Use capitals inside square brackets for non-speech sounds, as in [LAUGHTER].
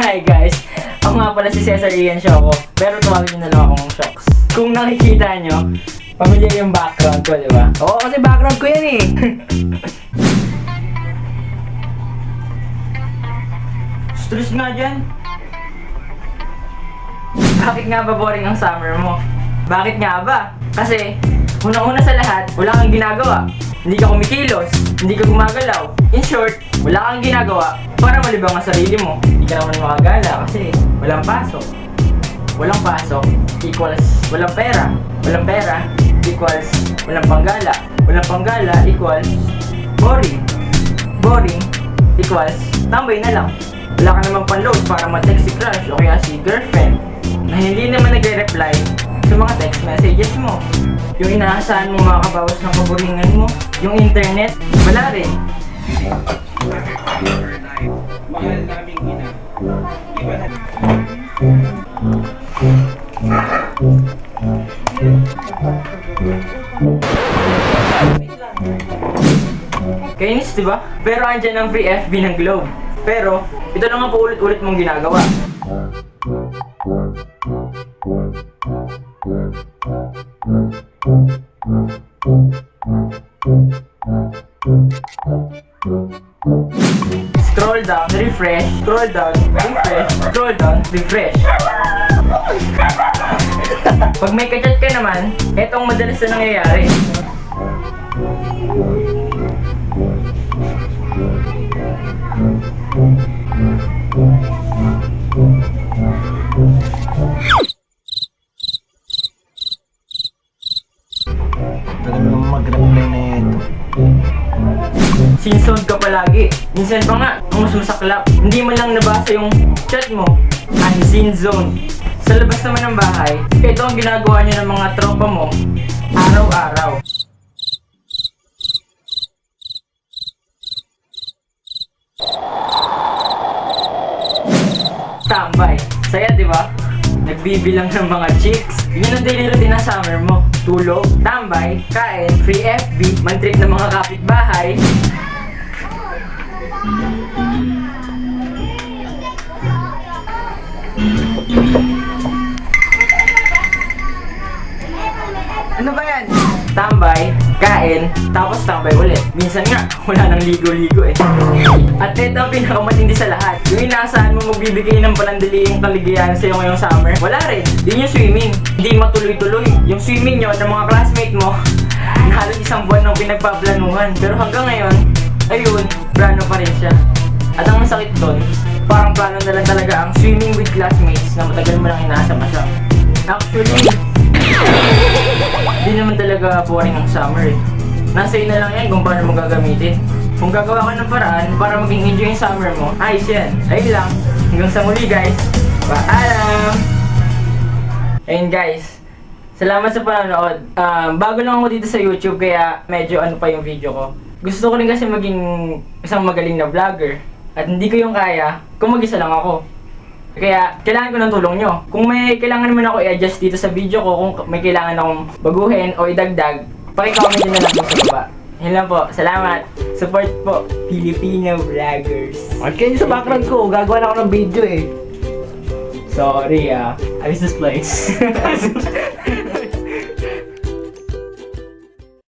Hi guys! Ako nga pala si Cesar Ian Shoko, pero tumawag niyo na lang akong Shocks. Kung nakikita nyo, pamilya yung background ko, di ba? Oo, kasi background ko yan eh. [LAUGHS] Stress nga dyan. Bakit nga ba boring ang summer mo? Bakit nga ba? Kasi, unang-una sa lahat, wala kang ginagawa. Hindi ka kumikilos, hindi ka gumagalaw. In short, wala kang ginagawa para malibang ang sarili mo. Hindi ka naman makagala kasi walang pasok. Walang pasok equals walang pera. Walang pera equals walang panggala. Walang panggala equals boring. Boring equals tambay na lang. Wala ka namang panload para ma-text si crush o kaya si girlfriend na hindi naman nagre-reply sa mga text messages mo. Yung inaasahan mo makakabawas ng kaburingan mo, yung internet, wala rin. Mahal naming ina. Iba. Kainis, di ba? Pero andyan ang free FB ng Globe. Pero, ito lang ang paulit-ulit mong ginagawa. Scroll down, refresh, scroll down, refresh, scroll down, refresh. Pag may kachat ka naman, etong madalas na nangyayari. Tagal naman mag-reply na ito. Sinsod ka palagi. Minsan pa nga, masaklap. Hindi mo lang nabasa yung chat mo. Unseen zone. Sa labas naman ng bahay, ito ang ginagawa niyo ng mga tropa mo araw-araw. Tambay. Saya, di ba? Nagbibilang ng mga chicks. Yun ang daily routine na summer mo. Tulog, tambay, kain, free FB, mantrip ng mga kapitbahay, kain, tapos tambay ulit. Minsan nga, [LAUGHS] wala nang ligo-ligo eh. At ito ang pinakamatindi sa lahat. Yung inaasahan mo magbibigay ng panandaliing kaligayahan sa'yo ngayong summer, wala rin. Yun yung swimming. Hindi matuloy-tuloy. Yung swimming nyo ng mga classmate mo, [LAUGHS] halos isang buwan nang pinagpaplanuhan. Pero hanggang ngayon, ayun, plano pa rin siya. At ang masakit doon, parang plano na lang talaga ang swimming with classmates na matagal mo lang inaasama-sama. Actually, [LAUGHS] hindi naman talaga boring ang summer eh. Nasa iyo na lang yan kung paano mo gagamitin. Kung gagawa ka ng paraan para maging enjoy yung summer mo, ayos yan. Ayun lang. Hanggang sa muli guys. Paalam! Ayun guys. Salamat sa panonood. Um, bago lang ako dito sa YouTube kaya medyo ano pa yung video ko. Gusto ko rin kasi maging isang magaling na vlogger. At hindi ko yung kaya kung mag-isa lang ako. Kaya, kailangan ko ng tulong nyo. Kung may kailangan naman ako i-adjust dito sa video ko, kung may kailangan akong baguhin o idagdag, pakicomment nyo na lang po sa baba. Yun lang po. Salamat. Support po. Filipino vloggers. At kayo sa background ko, gagawa na ako ng video eh. Sorry ah. Alis this place.